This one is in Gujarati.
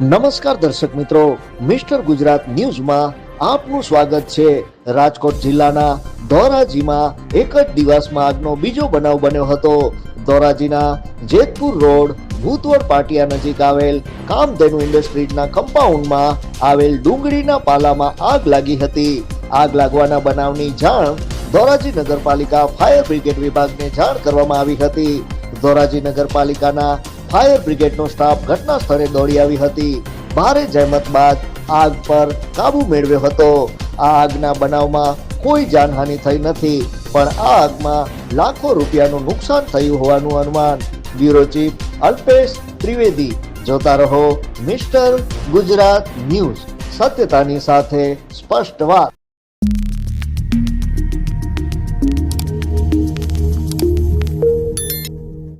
નમસ્કાર દર્શક મિત્રો, મિસ્ટર ગુજરાત ન્યૂઝમાં આપનું સ્વાગત છે. રાજકોટ જિલ્લાના ધોરાજીમાં એક જ દિવસમાં આગનો બીજો બનાવ બન્યો હતો. ધોરાજીના જેતપુર રોડ ભૂતવડ પાટિયા નજીક આવેલ કામધેનુ ઇન્ડસ્ટ્રીઝના કમ્પાઉન્ડમાં આવેલ ડુંગળીના પાલામાં આગ લાગી હતી. આગ લાગવાના બનાવની જાણ ધોરાજી નગરપાલિકા ફાયર બ્રિગેડ વિભાગને જાણ કરવામાં આવી હતી. ધોરાજી નગરપાલિકાના ફાયર બ્રિગેડનો સ્ટાફ ઘટના સ્થળે દોડી આવી હતી. ભારે જહેમત બાદ આગ પર કાબુ મેળવ્યો હતો. આ આગના બનાવમાં કોઈ જાનહાનિ થઈ નથી, પણ આ આગમાં લાખો રૂપિયાનું નુકસાન થયું હોવાનું અનુમાન. બ્યુરો ચીફ અલ્પેશ ત્રિવેદી, જોતા રહો મિસ્ટર ગુજરાત ન્યૂઝ, સત્યતાની સાથે સ્પષ્ટ વાત.